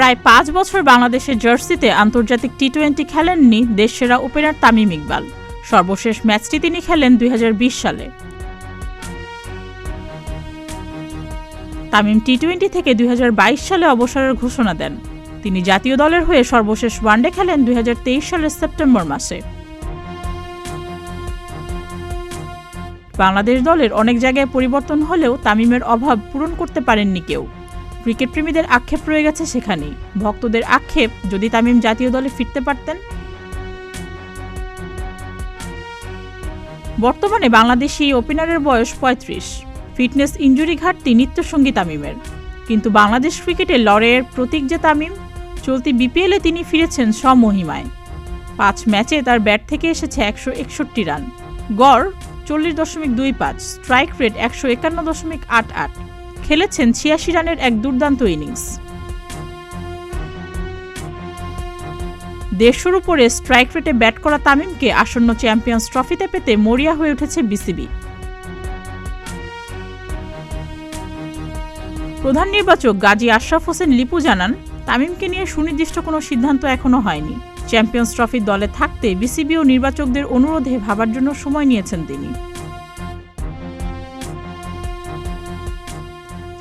প্রায় পাঁচ বছর বাংলাদেশের জার্সিতে আন্তর্জাতিক টি টোয়েন্টি খেলেননি দেশসেরা ওপেনার তামিম ইকবাল। সর্বশেষ ম্যাচটি তিনি খেলেন দুই সালে। তামিম টি টোয়েন্টি থেকে দুই সালে অবসরের ঘোষণা দেন। তিনি জাতীয় দলের হয়ে সর্বশেষ ওয়ানডে খেলেন দুই হাজার তেইশ সালের সেপ্টেম্বর মাসে। বাংলাদেশ দলের অনেক জায়গায় পরিবর্তন হলেও তামিমের অভাব পূরণ করতে পারেননি কেউ। ক্রিকেট প্রেমীদের আক্ষেপ রয়ে গেছে সেখানেই। ভক্তদের আক্ষেপ, যদি তামিম জাতীয় দলে ফিরতে পারতেন? বর্তমানে বাংলাদেশি ওপেনারের বয়স পঁয়ত্রিশ। ফিটনেস ইঞ্জুরি ঘাটতি নিত্যসঙ্গী তামিমের। কিন্তু বাংলাদেশ ক্রিকেটে লড়াইয়ের প্রতীক যে তামিম, চলতি বিপিএলে তিনি ফিরেছেন স্বমহিমায়। পাঁচ ম্যাচে তার ব্যাট থেকে এসেছে একশো একষট্টি রান। গড় চল্লিশ দশমিক দুই পাঁচ, স্ট্রাইক রেট একশো একান্ন দশমিক আট আট। খেলেছেন ছিয়াশি রানের এক দুর্দান্ত ইনিংস। দেড়শোর উপরে স্ট্রাইক রেটে ব্যাট করা তামিমকে আসন্ন চ্যাম্পিয়ন্স ট্রফিতে পেতে মরিয়া হয়ে উঠেছে বিসিবি। প্রধান নির্বাচক গাজী আশরাফ হোসেন লিপু জানান, তামিমকে নিয়ে সুনির্দিষ্ট কোনো সিদ্ধান্ত এখনও হয়নি। চ্যাম্পিয়ন্স ট্রফির দলে থাকতে বিসিবি ও নির্বাচকদের অনুরোধে ভাবার জন্য সময় নিয়েছেন তিনি।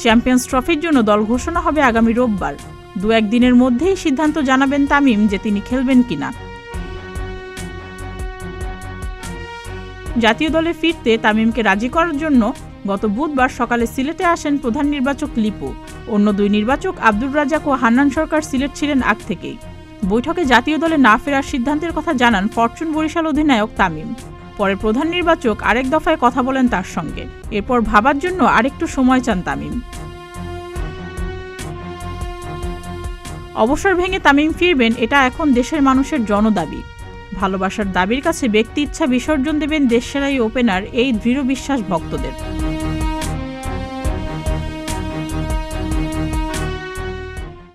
চ্যাম্পিয়ন্স ট্রফির জন্য দল ঘোষণা হবে আগামী রোববার। দু একদিনের মধ্যেই সিদ্ধান্ত জানাবেন তামিম যে তিনি খেলবেন কিনা। জাতীয় দলে ফিরতে তামিমকে রাজি করার জন্য গত বুধবার সকালে সিলেটে আসেন প্রধান নির্বাচক লিপু। অন্য দুই নির্বাচক আব্দুর রাজাক ও হান্নান সরকার সিলেট ছিলেন আগ থেকেই। বৈঠকে জাতীয় দলে না ফেরার সিদ্ধান্তের কথা জানান ফরচুন বরিশাল অধিনায়ক তামিম। পরে প্রধান নির্বাচক আরেক দফায় কথা বলেন তার সঙ্গে। এরপর ভাবার জন্য আরেকটু সময় চান তামিম। অবসর ভেঙে তামিম ফিরবেন, এটা এখন দেশের মানুষের জনদাবি। ভালোবাসার দাবির কাছে ব্যক্তি ইচ্ছা বিসর্জন দেবেন দেশসেরা এই ওপেনার এই দৃঢ় বিশ্বাস ভক্তদের।